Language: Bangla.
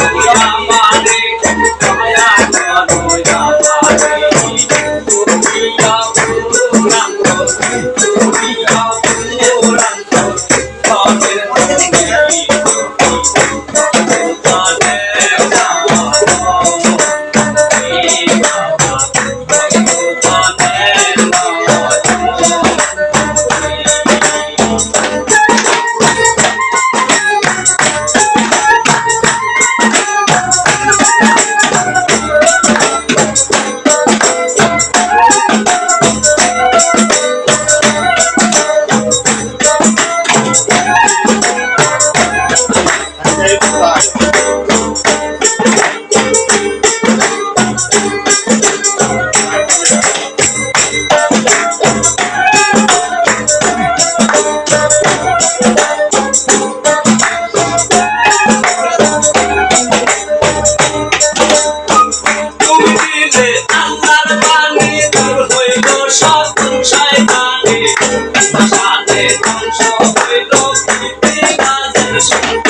তুমি শ্মশানে ধ্বংস হইল কীর্তিরাজের সন্তানে